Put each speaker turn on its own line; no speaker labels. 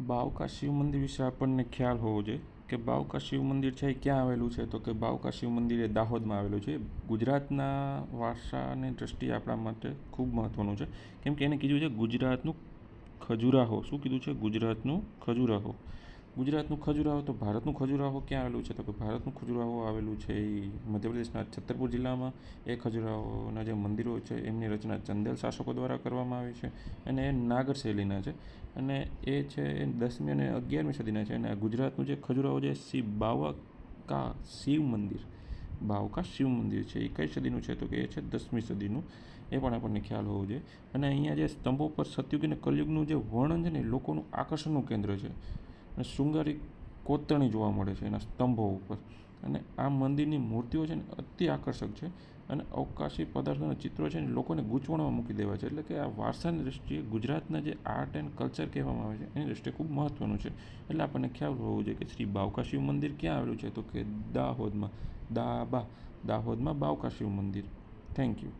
બાવકા શિવ મંદિર વિશે આપણને ખ્યાલ હોવો જોઈએ કે બાવકા શિવ મંદિર છે એ ક્યાં આવેલું છે? તો કે બાવકા શિવ મંદિર એ દાહોદમાં આવેલું છે. ગુજરાતના વારસાની દૃષ્ટિએ આપણા માટે ખૂબ મહત્ત્વનું છે. કેમ કે એને કીધું છે ગુજરાતનું ખજુરાહો. શું કીધું છે? ગુજરાતનું ખજુરાહો. ગુજરાતનું ખજુરાહો તો ભારતનું ખજુરાહો ક્યાં આવેલું છે? તો કે ભારતનું ખજુરાહો આવેલું છે એ મધ્યપ્રદેશના છતરપુર જિલ્લામાં. એ ખજુરાહોના જે મંદિરો છે, એમની રચના ચંદેલ શાસકો દ્વારા કરવામાં આવી છે અને એ નાગર શૈલીના છે. અને એ છે, એ દસમી અને અગિયારમી સદીના છે. અને ગુજરાતનું જે ખજુરાહો છે, શિવ બાવકા શિવ મંદિર. બાવકા શિવ મંદિર છે. એ કઈ સદીનું છે? તો કે એ છે દસમી સદીનું. એ પણ આપણને ખ્યાલ હોવો જોઈએ. અને અહીંયા જે સ્તંભો પર સતયુગ અને કલયુગનું જે વર્ણન છે ને લોકોનું આકર્ષણનું કેન્દ્ર છે. અને શૃંગારી કોતરણી જોવા મળે છે એના સ્તંભો ઉપર. અને આ મંદિરની મૂર્તિઓ છે ને અતિ આકર્ષક છે અને અવકાશી પદાર્થોના ચિત્રો છે ને લોકોને ગૂંચવણમાં મૂકી દેવા છે. એટલે કે આ વારસાની દૃષ્ટિએ ગુજરાતના જે આર્ટ એન્ડ કલ્ચર કહેવામાં આવે છે એની દૃષ્ટિએ ખૂબ મહત્ત્વનું છે. એટલે આપણને ખ્યાલ હોવો જોઈએ કે શ્રી બાવકા શિવ મંદિર ક્યાં આવેલું છે? તો કે દાહોદમાં. દાબા. દાહોદમાં બાવકા શિવ મંદિર. Thank you